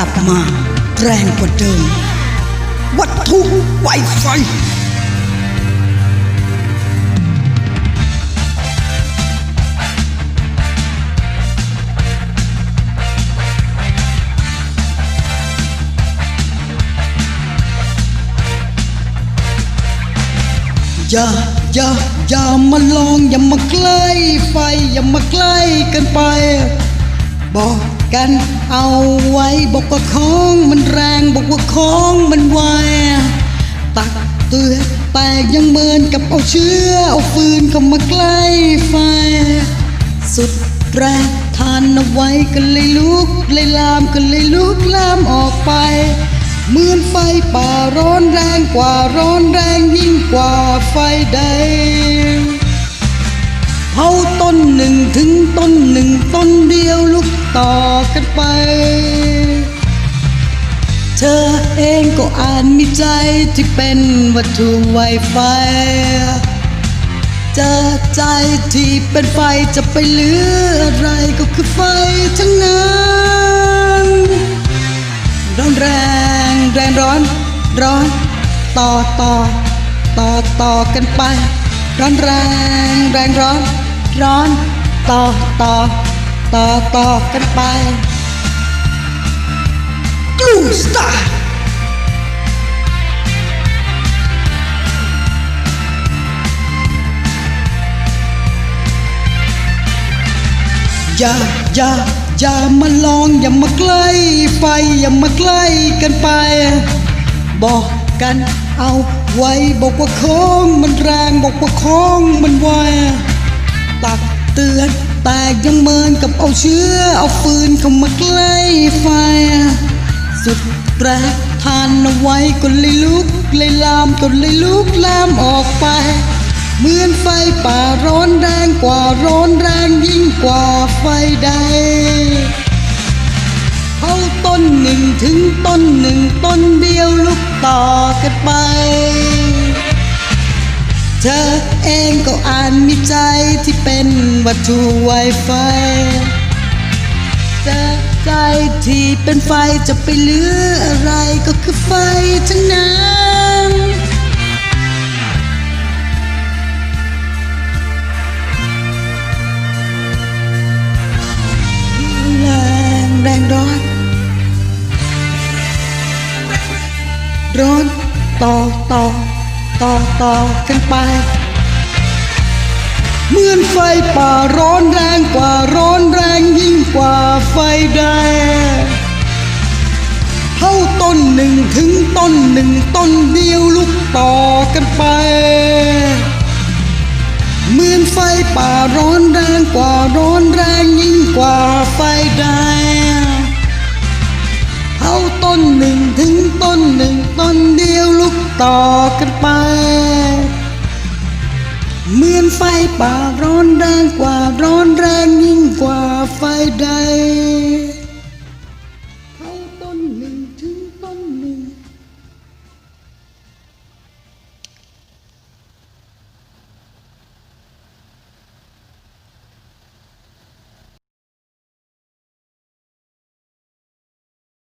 ลับมาแรงกว่าเดิม วัตถุไวไฟอย่าอย่าอย่ามาลองอย่ามาใกล้ไฟอย่ามาใกล้กันไปบอก กันเอาไว้บอกว่าของมันแรงบอกว่าของมันไวตักเตือนแต่ยังเมินกับเอาเชื้อเอาฟืนเข้ามาใกล้ไฟ สุดแรงทานเอาไว้ก็เลยลุกเลยลามก็เลยลุกลามออกไปเหมือนไฟป่าร้อนแรงกว่าร้อนแรงยิ่งกว่าไฟใดง ถึงต้นหนึ่งต้นเดียวลุกต่อกันไป เธอเองก็อ่านมีใจที่เป็นวัตถุไวไฟจอใจที่เป็นไฟจะไปเหลืออะไรก็คือไฟทั้งนั้นร้อนแรงแรงร้อนร้อนต่อต่อต่อต่อกันไป ร้อนแรงแรงร้อนร้อน ต่อต่อต่อต่อกันไปกลูสตาร์อย่าอย่าอย่ามาลองอย่ามาใกล้ไฟอย่ามาใกล้กันไป บอกกันเอาไว้บอกว่าของมันแรงบอกว่าของมันไวตัก เตือน แต่ยังเมินกับเอาเชื้อ เอาฟืนเข้ามาใกล้ไฟ สุดแรงทานเอาไว้ก็เลยลุกเลยลามก็เลยลุกลามออกไป เหมือนไฟป่าร้อนแรงกว่าร้อนแรงยิ่งกว่าไฟใดเผาต้นหนึ่งถึงต้นหนึ่งต้นเดียวลุกต่อกันไป เธอเองก็อ่านมีใจที่เป็นวัตถุไวไฟเจอใจที่เป็นไฟจะไปเหลืออะไรก็คือไฟทั้งนั้นแรงแรงร้อนร้อนต่อต่อ ต่อต่อกันไป เหมือนไฟป่าร้อนแรงกว่าร้อนแรงยิ่งกว่าไฟแดงเท่าต้นหนึ่งถึงต้นหนึ่งต้นเดียวลุกต่อกันไปเหมือนไฟป่าร้อนแรงกว่าร้อนแรงยิ่งกว่าไฟแดงเอาต้นหนึ่งถึงต้นหนึ่งต้นเดียวลุกต่อกันไป ป่าร้อนแรงกว่าร้อน